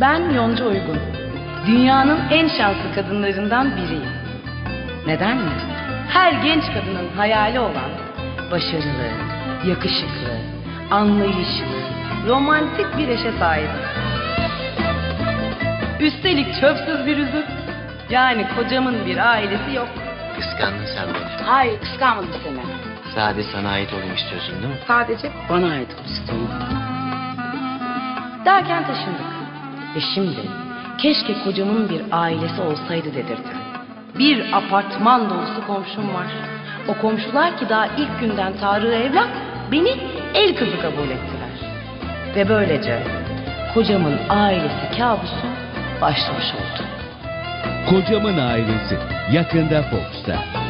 Ben Yonca Uygun. Dünyanın en şanslı kadınlarından biriyim. Neden mi? Her genç kadının hayali olan başarılı, yakışıklı, anlayışlı, romantik bir eşe sahibim. Üstelik çöpsüz bir üzüm. Yani kocamın bir ailesi yok. Kıskandın sen beni. Hayır kıskanmadım seni. Sadece sana ait olayım istiyorsun değil mi? Sadece bana ait ol istiyorum. Derken taşındık. Ve şimdi keşke kocamın bir ailesi olsaydı dedirten. Bir apartman dolusu komşum var. O komşular ki daha ilk günden Tarık'ı evlat beni el kızı kabul ettiler. Ve böylece kocamın ailesi kabusu başlamış oldu. Kocamın ailesi yakında Fox'ta.